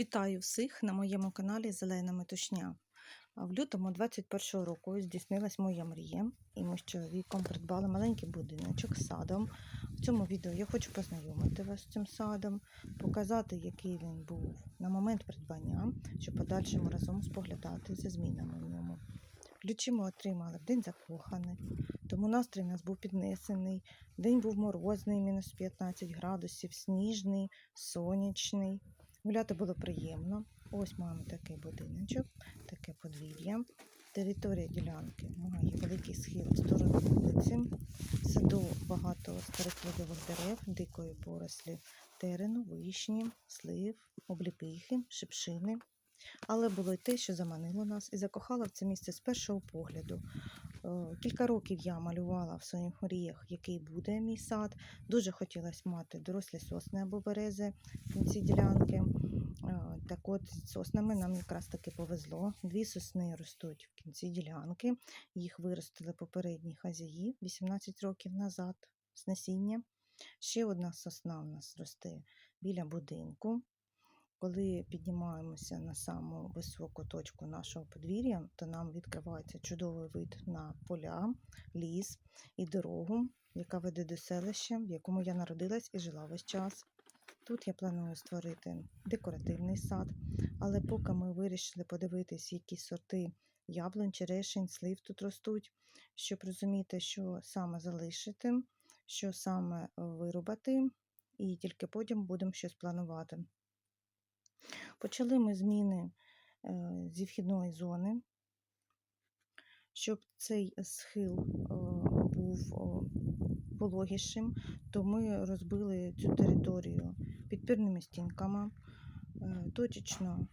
Вітаю всіх на моєму каналі Зелена Метушня. В лютому 21-го року здійснилась моя мрія, і ми з чоловіком придбали маленький будиночок з садом. В цьому відео я хочу познайомити вас з цим садом, показати, який він був на момент придбання, щоб подальшому разом споглядати за змінами в ньому. Ключі ми отримали в день закоханих, тому настрій у нас був піднесений. День був морозний, мінус 15 градусів, сніжний, сонячний. Гуляти було приємно. Ось маємо такий будиночок, таке подвір'я. Територія ділянки має великий схил в сторону вулиці. Саду багато старих плодових дерев, дикої порослі, терену, вишні, слив, обліпихи, шипшини. Але було й те, що заманило нас і закохало в це місце з першого погляду. Е, Кілька років я малювала в своїх мріях, який буде мій сад. Дуже хотілося мати дорослі сосни або берези в кінці ділянки. Е, Так от з соснами нам якраз таки повезло. Дві сосни ростуть в кінці ділянки. Їх виростили попередні хазяї 18 років назад з насіння. Ще одна сосна у нас росте біля будинку. Коли піднімаємося на саму високу точку нашого подвір'я, то нам відкривається чудовий вид на поля, ліс і дорогу, яка веде до селища, в якому я народилась і жила весь час. Тут я планую створити декоративний сад, але поки ми вирішили подивитись, які сорти яблунь, черешень, слив тут ростуть, щоб розуміти, що саме залишити, що саме вирубати, і тільки потім будемо щось планувати. Почали ми зміни е, зі вхідної зони, щоб цей схил е, був пологішим, то ми розбили цю територію підпірними стінками. Е, Точечно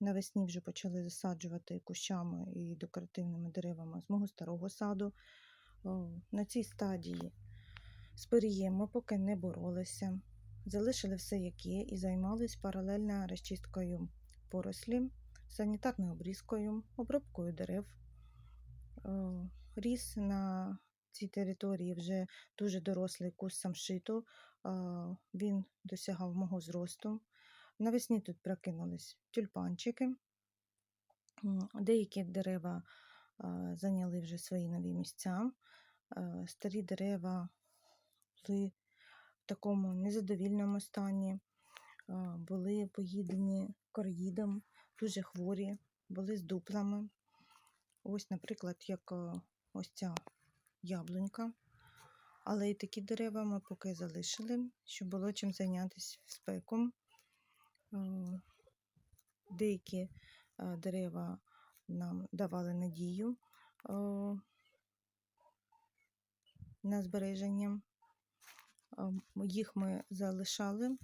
навесні вже почали засаджувати кущами і декоративними деревами з мого старого саду. На цій стадії з перієм ми поки не боролися залишили все як є і займались паралельно розчисткою порослі, санітарною обрізкою, обробкою дерев. Е, Ріс на цій території вже дуже дорослий кус самшиту, він досягав мого зросту. Навесні тут прокинулись тюльпанчики. Деякі дерева зайняли вже свої нові місця. Е, Старі дерева були такому незадовільному стані, були поїдені короїдом, дуже хворі, були з дуплами. Ось, наприклад, як ось ця яблунька. Але і такі дерева ми поки залишили, щоб було чим зайнятися. А, Деякі дерева нам давали надію на збереження. А, Їх ми залишали,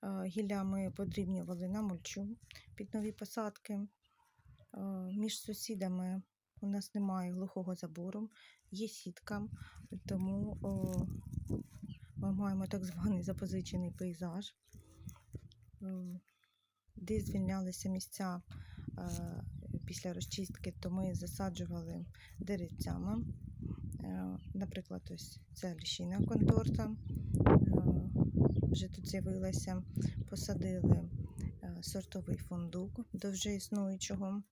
а, гілля ми подрібнювали на мульчу під нові посадки. Між сусідами у нас немає глухого забору, є сітка, тому ми маємо так званий запозичений пейзаж, Е, де звільнялися місця е, після розчистки, то ми засаджували деревцями. Е, Наприклад, ось ця ліщина конторта вже тут з'явилася. Посадили е, сортовий фундук до вже існуючого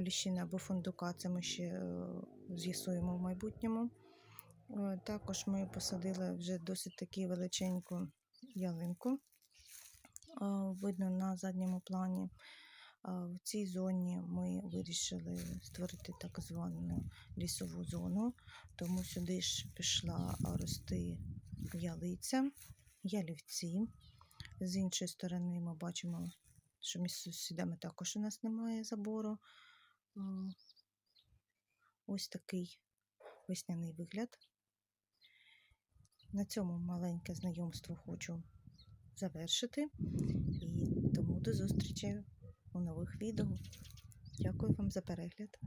ліщина або фундука. Це ми ще е, з'ясуємо в майбутньому. Е, Також ми посадили вже досить таку величеньку ялинку. Е, Видно на задньому плані. В цій зоні ми вирішили створити так звану лісову зону, тому сюди ж пішла рости ялиця, ялівці. З іншої сторони ми бачимо, що між сусідами також у нас немає забору. Ось такий весняний вигляд. На цьому маленьке знайомство хочу завершити. І тому до зустрічі у нових відео. Дякую вам за перегляд.